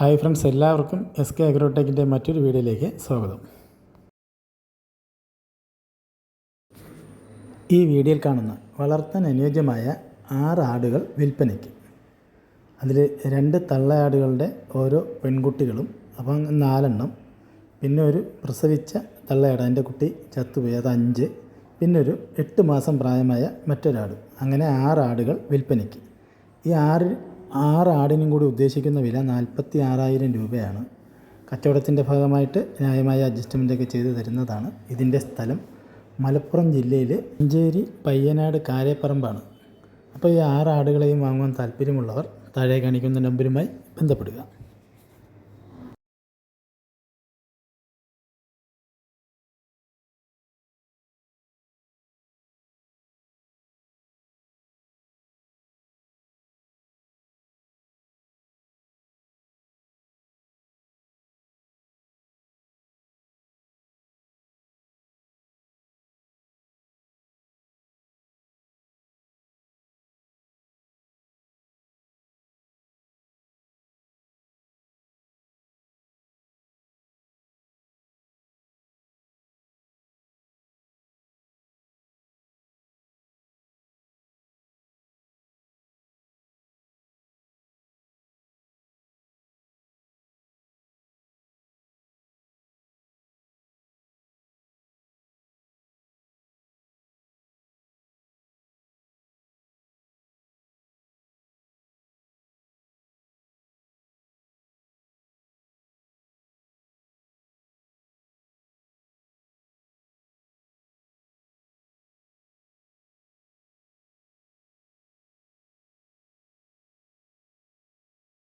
Hi friends എല്ലാവർക്കും S K അഗ്രോടെക്കിന്റെ മറ്റൊരു വീഡിയോയിലേക്ക് സ്വാഗതം. ഈ വീഡിയോയിൽ കാണുന്ന വളർത്താൻ അനുയോജ്യമായ ആറ് ആടുകൾ വിൽപ്പനയ്ക്ക്. അതിൽ രണ്ട് തള്ളയാടുകളുടെ ഓരോ പെൺകുട്ടികളും അപ്പം നാലെണ്ണം. പിന്നെ ഒരു പ്രസവിച്ച തള്ളയാട് അതിന്റെ കുട്ടി ചത്തുപോയി അത് അഞ്ച്. പിന്നെ ഒരു എട്ട് മാസം പ്രായമായ മറ്റൊരാട്. അങ്ങനെ ആറ് ആടുകൾ വിൽപ്പനയ്ക്ക്. ഈ ആറ് ആറ് ആടിനും കൂടി ഉദ്ദേശിക്കുന്ന വില നാൽപ്പത്തി ആറായിരം രൂപയാണ്. കച്ചവടത്തിന്റെ ഭാഗമായിട്ട് ന്യായമായ അഡ്ജസ്റ്റ്മെന്റൊക്കെ ചെയ്ത് തരുന്നതാണ് ഇതിന്റെ സ്ഥലം. മലപ്പുറം ജില്ലയിൽ മഞ്ചേരി പയ്യനാട് കാരേപ്പറമ്പാണ്. അപ്പോൾ ഈ ആറ് ആടുകളെയും വാങ്ങുവാൻ താല്പര്യമുള്ളവർ താഴെ കാണിക്കുന്ന നമ്പരുമായി ബന്ധപ്പെടുക.